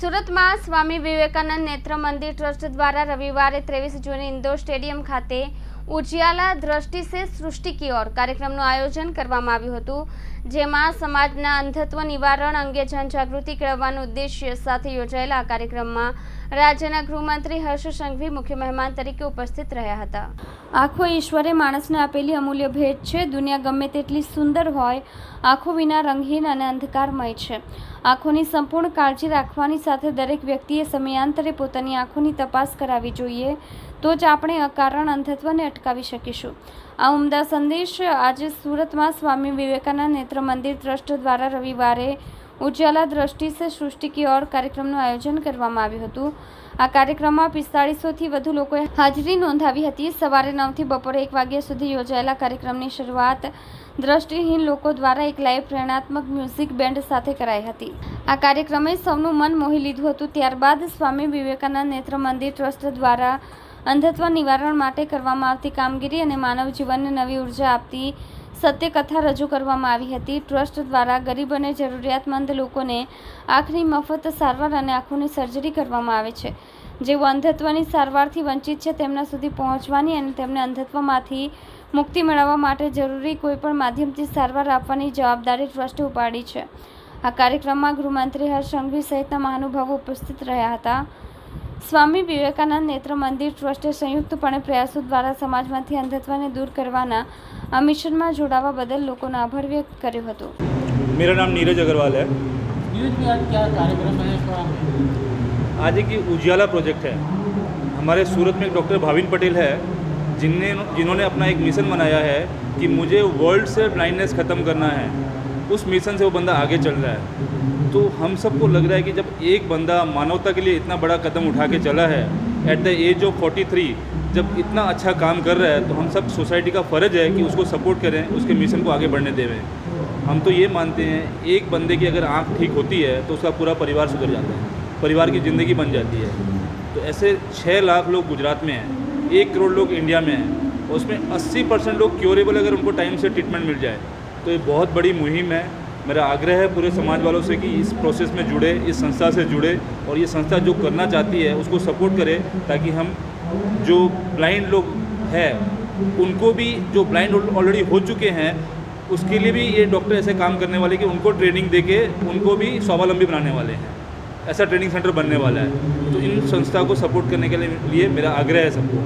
સુરતમાં સ્વામી વિવેકાનંદ નેત્ર મંદિર ટ્રસ્ટ દ્વારા રવિવારે ત્રેવીસ જૂને ઇન્દોર સ્ટેડિયમ ખાતે ઉજિયાલા દ્રષ્ટિ સે સૃષ્ટિ કી ઓર કાર્યક્રમનું આયોજન કરવામાં આવ્યું હતું, જેમાં સમાજના અંધત્વ નિવારણ અંગે જનજાગૃતિ કેળવવાનો ઉદ્દેશ્ય સાથે યોજાયેલા આ કાર્યક્રમમાં રાજ્યના ગૃહમંત્રી હર્ષ સંઘવી મુખ્ય મહેમાન તરીકે ઉપસ્થિત રહ્યા હતા. આંખો ઈશ્વરે માણસને આપેલી અમૂલ્ય ભેટ છે. દુનિયા ગમે તેટલી સુંદર હોય, આંખો વિના રંગહીન અને અંધકારમય છે. આંખોની સંપૂર્ણ કાળજી રાખવાની સાથે દરેક વ્યક્તિએ સમયાંતરે પોતાની આંખોની તપાસ કરાવી જોઈએ, તો જ આપણે અકારણ અંધત્વને અટકાવી શકીશું. આ ઉમદા સંદેશ આજે સુરતમાં સ્વામી વિવેકાનંદ નેત્ર મંદિર ટ્રસ્ટ દ્વારા રવિવારે ઉજ્જવલા દ્રષ્ટિ સે સૃષ્ટિ કી ઓર કાર્યક્રમનું આયોજન કરવામાં આવ્યું હતું. આ કાર્યક્રમમાં પિસ્તાળીસોથી વધુ લોકોએ હાજરી નોંધાવી હતી. સવારે નવથી બપોરે એક વાગ્યા સુધી યોજાયેલા કાર્યક્રમની શરૂઆત દ્રષ્ટિહીન લોકો દ્વારા એક લાઈવ પ્રેરણાત્મક મ્યુઝિક બેન્ડ સાથે કરાઈ હતી. આ કાર્યક્રમે સૌનું મન મોહી લીધું હતું. ત્યારબાદ સ્વામી વિવેકાનંદ નેત્ર મંદિર ટ્રસ્ટ દ્વારા અંધત્વ નિવારણ માટે કરવામાં આવતી કામગીરી અને માનવ જીવનને નવી ઊર્જા આપતી સત્ય કથા રજૂ કરવામાં આવી હતી. ટ્રસ્ટ દ્વારા ગરીબ અને જરૂરિયાતમંદ લોકોને આંખની મફત સારવાર અને આંખોની સર્જરી કરવામાં આવે છે. જેઓ અંધત્વની સારવારથી વંચિત છે, તેમના સુધી પહોંચવાની અને તેમને અંધત્વમાંથી મુક્તિ મેળવવા માટે જરૂરી કોઈપણ માધ્યમથી સારવાર આપવાની જવાબદારી ટ્રસ્ટે ઉપાડી છે. આ કાર્યક્રમમાં ગૃહમંત્રી હર્ષ સંઘવી સહિતના મહાનુભાવો ઉપસ્થિત રહ્યા હતા. સ્વામી વિવેકાનંદ નેત્ર મંદિર ટ્રસ્ટે સંયુક્તપણે પ્રયાસો દ્વારા સમાજમાંથી અંધત્વને દૂર કરવાના આ મિશનમાં જોડાવા બદલ લોકોનો આભાર વ્યક્ત કર્યો હતો मेरा नाम नीरज अग्रवाल है न्यूज में आज क्या कार्यक्रम है थोड़ा आज एक ये उजियाला प्रोजेक्ट है हमारे सूरत में एक डॉक्टर भाविन पटेल है जिनने जिन्होंने अपना एक मिशन बनाया है कि मुझे वर्ल्ड से ब्लाइंडनेस ख़त्म करना है उस मिशन से वो बंदा आगे चल रहा है। तो हम सबको लग रहा है कि जब एक बंदा मानवता के लिए इतना बड़ा कदम उठा के चला है एट द एज ऑफ़ 43 जब इतना अच्छा काम कर रहा है तो हम सब सोसाइटी का फ़र्ज़ है कि उसको सपोर्ट करें, उसके मिशन को आगे बढ़ने देवें। हम तो ये मानते हैं, एक बंदे की अगर आँख ठीक होती है तो उसका पूरा परिवार सुधर जाता है, परिवार की ज़िंदगी बन जाती है। तो ऐसे छः लाख लोग गुजरात में हैं, एक करोड़ लोग इंडिया में हैं उसमें 80 परसेंट लोग क्योरेबल अगर उनको टाइम से ट्रीटमेंट मिल जाए तो ये बहुत बड़ी मुहिम है। मेरा आग्रह है पूरे समाज वालों से कि इस प्रोसेस में जुड़े, इस संस्था से जुड़े और ये संस्था जो करना चाहती है, उसको सपोर्ट करे ताकि हम जो ब्लाइंड लोग हैं, उनको भी जो ब्लाइंड ऑलरेडी हो चुके हैं, उसके लिए भी ये डॉक्टर ऐसे काम करने वाले कि उनको ट्रेनिंग दे के उनको भी स्वावलंबी बनाने वाले हैं। ऐसा ट्रेनिंग सेंटर बनने वाला है। तो इन संस्था को सपोर्ट करने के लिए मेरा आग्रह है सबको।